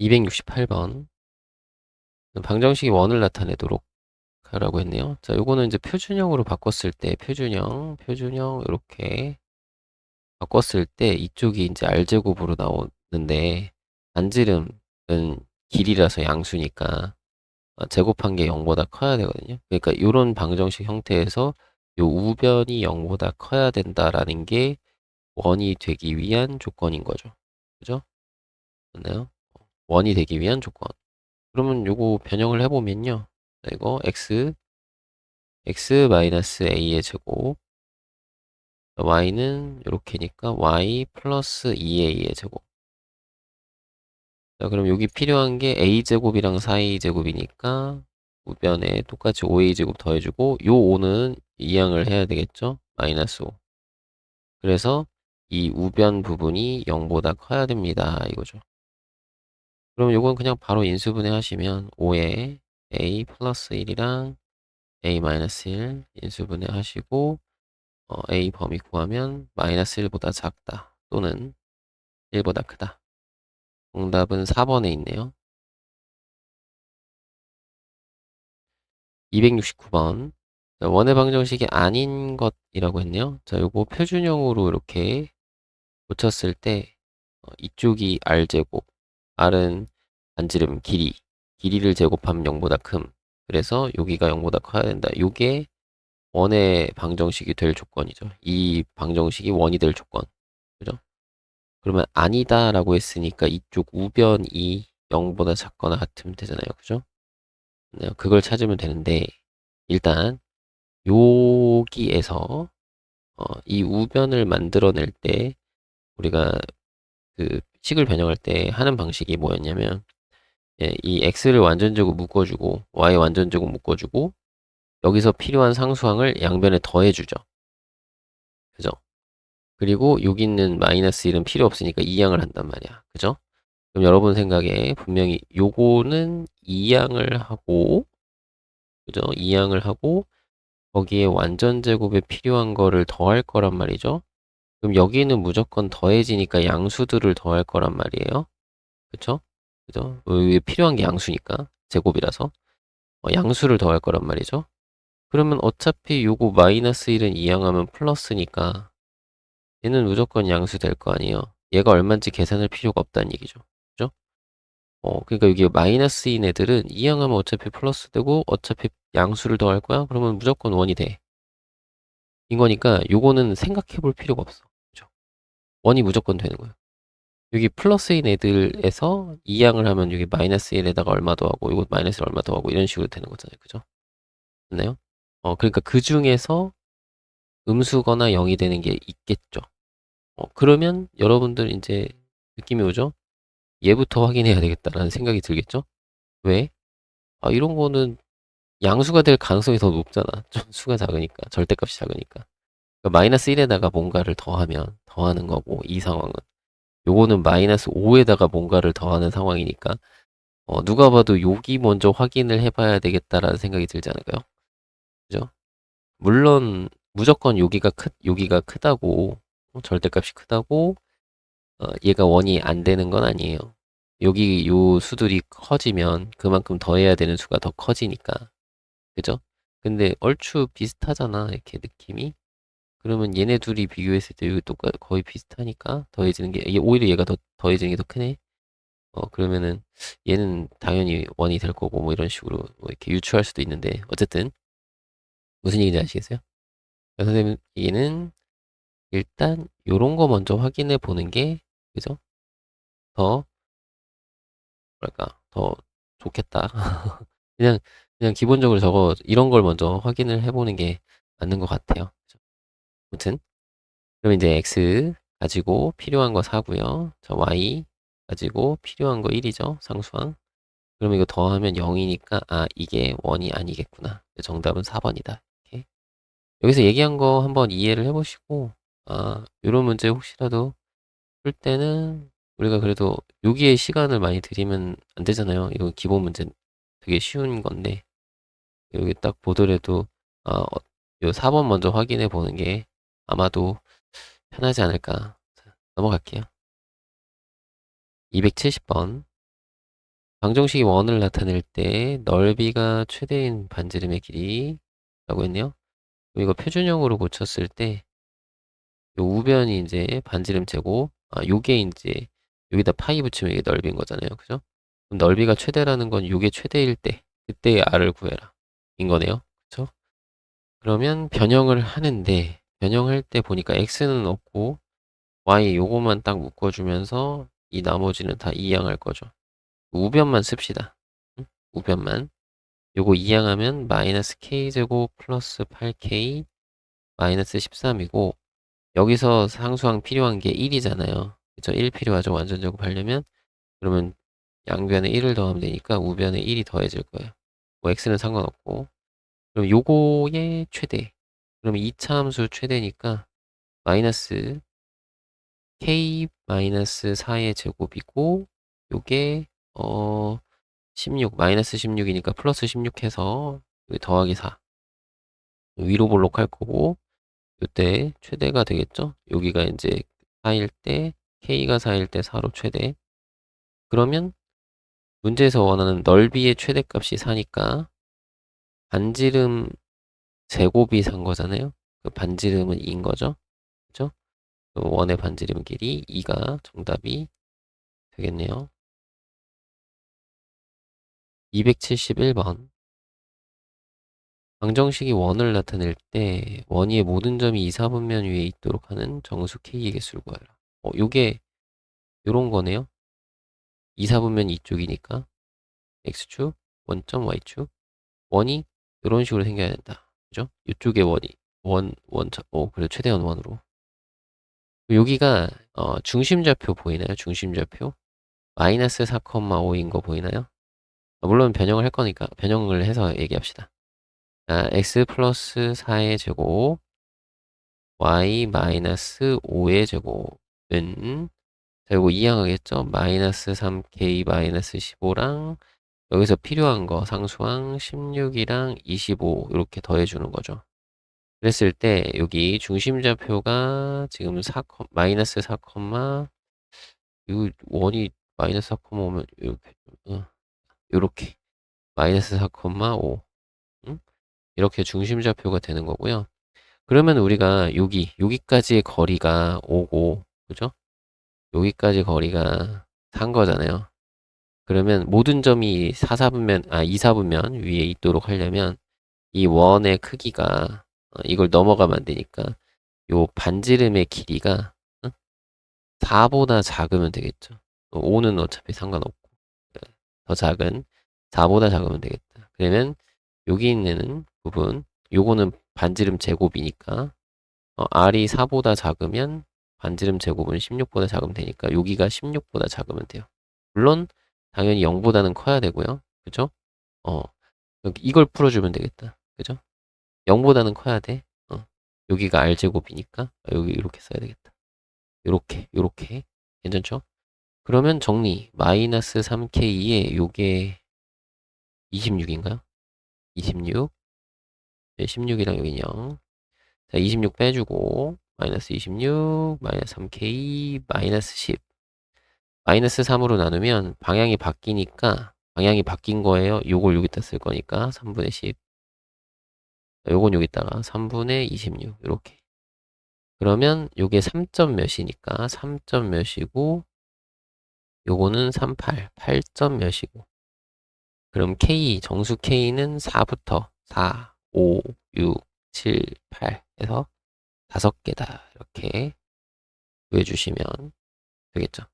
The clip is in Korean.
268번. 방정식이 원을 나타내도록 하라고 했네요. 자, 요거는 이제 표준형으로 바꿨을 때, 표준형, 표준형, 이렇게 바꿨을 때 이쪽이 이제 R제곱으로 나오는데, 반지름은 길이라서 양수니까, 어, 제곱한 게 0보다 커야 되거든요. 그러니까 이런 방정식 형태에서 요 우변이 0보다 커야 된다라는 게 원이 되기 위한 조건인 거죠. 그죠? 맞나요? 원이 되기 위한 조건. 그러면 요거 변형을 해보면요. 자, 이거 x, x 마이너스 a의 제곱, y는 이렇게니까 y 플러스 2a의 제곱. 자, 그럼 여기 필요한 게 a제곱이랑 4a제곱이니까 우변에 똑같이 5a제곱 더해주고 요 5는 이항을 해야 되겠죠? 마이너스 5. 그래서 이 우변 부분이 0보다 커야 됩니다. 이거죠. 그럼 요건 그냥 바로 인수분해 하시면 5에 a 플러스 1이랑 a 마이너스 1 인수분해 하시고 어, a 범위 구하면 마이너스 1보다 작다 또는 1보다 크다. 정답은 4번에 있네요. 269번 원의 방정식이 아닌 것이라고 했네요. 자, 요거 표준형으로 이렇게 고쳤을 때 어, 이쪽이 r제곱, r은 반지름 길이, 길이를 제곱하면 0보다 큼. 그래서 여기가 0보다 커야 된다. 요게 원의 방정식이 될 조건이죠. 이 방정식이 원이 될 조건. 그죠? 그러면 아니다 라고 했으니까 이쪽 우변이 0보다 작거나 같으면 되잖아요. 그죠? 네, 그걸 찾으면 되는데 일단 여기에서 어, 이 우변을 만들어낼 때 우리가 그 식을 변형할 때 하는 방식이 뭐였냐면 예, 이 x를 완전제곱 묶어주고 y 완전제곱 묶어주고 여기서 필요한 상수항을 양변에 더해주죠. 그죠? 그리고 여기 있는 마이너스 1은 필요 없으니까 이항을 한단 말이야. 그죠? 그럼 여러분 생각에 분명히 요거는 이항을 하고 그죠? 이항을 하고 거기에 완전 제곱에 필요한 거를 더할 거란 말이죠. 그럼 여기는 무조건 더해지니까 양수들을 더할 거란 말이에요. 그쵸? 그죠? 왜 필요한 게 양수니까 제곱이라서 어, 양수를 더할 거란 말이죠. 그러면 어차피 요거 마이너스 1은 이항하면 플러스니까 얘는 무조건 양수 될 거 아니에요. 얘가 얼마인지 계산할 필요가 없다는 얘기죠. 그죠? 어, 그러니까 여기 마이너스인 애들은 이항하면 어차피 플러스 되고 어차피 양수를 더할 거야. 그러면 무조건 원이 돼. 이거니까 요거는 생각해 볼 필요가 없어. 그죠? 원이 무조건 되는 거예요. 여기 플러스인 애들에서 이항을 하면 여기 마이너스 1에다가 얼마 더하고 이거 마이너스 얼마 더하고 이런 식으로 되는 거잖아요. 그죠? 맞나요? 어, 그러니까 그 중에서 음수거나 0이 되는 게 있겠죠. 어, 그러면 여러분들 이제 느낌이 오죠? 얘부터 확인해야 되겠다라는 생각이 들겠죠? 왜? 아, 이런 거는 양수가 될 가능성이 더 높잖아. 좀 수가 작으니까. 절대값이 작으니까. 그러니까 마이너스 1에다가 뭔가를 더하면 더하는 거고, 이 상황은. 요거는 마이너스 5에다가 뭔가를 더하는 상황이니까, 어, 누가 봐도 여기 먼저 확인을 해봐야 되겠다라는 생각이 들지 않을까요? 그죠? 물론, 무조건 여기가 크, 여기가 크다고, 어, 절대값이 크다고, 어, 얘가 원이 안 되는 건 아니에요. 여기 요 수들이 커지면 그만큼 더해야 되는 수가 더 커지니까. 그죠? 근데 얼추 비슷하잖아, 이렇게 느낌이. 그러면 얘네 둘이 비교했을 때 여기 똑같 거의 비슷하니까 더해지는 게 얘- 오히려 얘가 더 더해지는 게 더 크네. 어 그러면은 얘는 당연히 원이 될 거고 뭐 이런 식으로 뭐 이렇게 유추할 수도 있는데 어쨌든 무슨 얘기인지 아시겠어요? 선생님 얘는 일단 요런 거 먼저 확인해 보는 게 그죠? 더 뭐랄까 더 좋겠다. 그냥 그냥 기본적으로 저거 이런 걸 먼저 확인을 해보는 게 맞는 것 같아요. 아무튼 그럼 이제 x 가지고 필요한 거 4고요. 저 y 가지고 필요한 거 1이죠. 상수항. 그럼 이거 더하면 0이니까 아 이게 원이 아니겠구나. 정답은 4번이다. 이렇게. 여기서 얘기한 거 한번 이해를 해보시고 아 이런 문제 혹시라도 풀 때는 우리가 그래도 여기에 시간을 많이 들이면 안 되잖아요. 이거 기본 문제 되게 쉬운 건데 여기 딱 보더라도 아, 어, 요 4번 먼저 확인해 보는 게 아마도 편하지 않을까. 자, 넘어갈게요. 270번. 방정식이 원을 나타낼 때 넓이가 최대인 반지름의 길이라고 했네요. 이거 표준형으로 고쳤을 때 요 우변이 이제 반지름 제곱, 아 요게 이제 여기다 파이 붙이면 이게 넓이인 거잖아요. 그죠? 그럼 넓이가 최대라는 건 요게 최대일 때 그때의 r을 구해라 인 거네요. 그쵸? 그러면 변형을 하는데 변형할 때 보니까 x는 없고 y 요거만 딱 묶어주면서 이 나머지는 다 이항할 거죠. 우변만 씁시다. 응? 우변만. 요거 이항하면 마이너스 k제곱 플러스 8k 마이너스 13이고 여기서 상수항 필요한 게 1이잖아요. 그쵸? 1 필요하죠. 완전 제곱하려면 그러면 양변에 1을 더하면 되니까 우변에 1이 더해질 거예요. 뭐 x는 상관없고 그럼 요거의 최대 그러면 2차 함수 최대니까 마이너스 k 마이너스 4의 제곱이고 요게 어 16, 마이너스 16이니까 플러스 16 해서 더하기 4. 위로 볼록할 거고, 요때 최대가 되겠죠? 여기가 이제 4일 때, K가 4일 때 4로 최대. 그러면 문제에서 원하는 넓이의 최대값이 4니까 반지름 제곱이 산 거잖아요. 그 반지름은 2인 거죠. 그죠? 그 원의 반지름 길이 2가 정답이 되겠네요. 271번. 방정식이 원을 나타낼 때 원위의 모든 점이 2, 4분면 위에 있도록 하는 정수 K의 개수를 구하라. 어, 요게 요런 거네요. 2, 4분면 이쪽이니까 X축, 원점 Y축. 원이 이런 식으로 생겨야 된다. 그죠? 이쪽에 원이 원, 원, 어, 그래 최대한 원으로. 여기가 어, 중심좌표 보이나요? 중심좌표. 마이너스 4,5인 거 보이나요? 아, 물론 변형을 할 거니까 변형을 해서 얘기합시다. 아, x 플러스 4의 제곱 y 마이너스 5의 제곱은 자, 이거 이항하겠죠? 마이너스 3k 마이너스 15랑 여기서 필요한 거 상수항 16이랑 25 이렇게 더해주는 거죠. 그랬을 때 여기 중심좌표가 지금 4, 마이너스 4, 이 원이 마이너스 4, 오면 이렇게 어. 요렇게 마이너스 4,5 응? 이렇게 중심좌표가 되는 거고요. 그러면 우리가 여기 여기까지의 거리가 5고 그죠? 여기까지 거리가 산 거잖아요. 그러면 모든 점이 4, 4분면 아 2, 4분면 위에 있도록 하려면 이 원의 크기가 어, 이걸 넘어가면 안 되니까 요 반지름의 길이가 응? 4보다 작으면 되겠죠. 5는 어차피 상관없고 더 작은 4보다 작으면 되겠다. 그러면 여기 있는 부분 요거는 반지름 제곱이니까 어, R이 4보다 작으면 반지름 제곱은 16보다 작으면 되니까 여기가 16보다 작으면 돼요. 물론 당연히 0보다는 커야 되고요. 그죠? 어, 이걸 풀어주면 되겠다. 그죠? 0보다는 커야 돼. 어, 여기가 R제곱이니까 여기 이렇게 써야 되겠다. 요렇게 요렇게 괜찮죠? 그러면 정리. 마이너스 3K에 요게 26인가요? 26. 네, 16이랑 여기 0. 자, 26 빼주고, 마이너스 26, 마이너스 3K, 마이너스 10. 마이너스 3으로 나누면 방향이 바뀌니까, 방향이 바뀐 거예요. 요걸 여기다 쓸 거니까, 3분의 10. 요건 여기다가 3분의 26. 이렇게. 그러면 요게 3점 몇이니까, 3점 몇이고, 요거는 38, 8점 몇이고. 그럼 K, 정수 K는 4부터 4, 5, 6, 7, 8 해서 다섯 개다. 이렇게 구해주시면 되겠죠.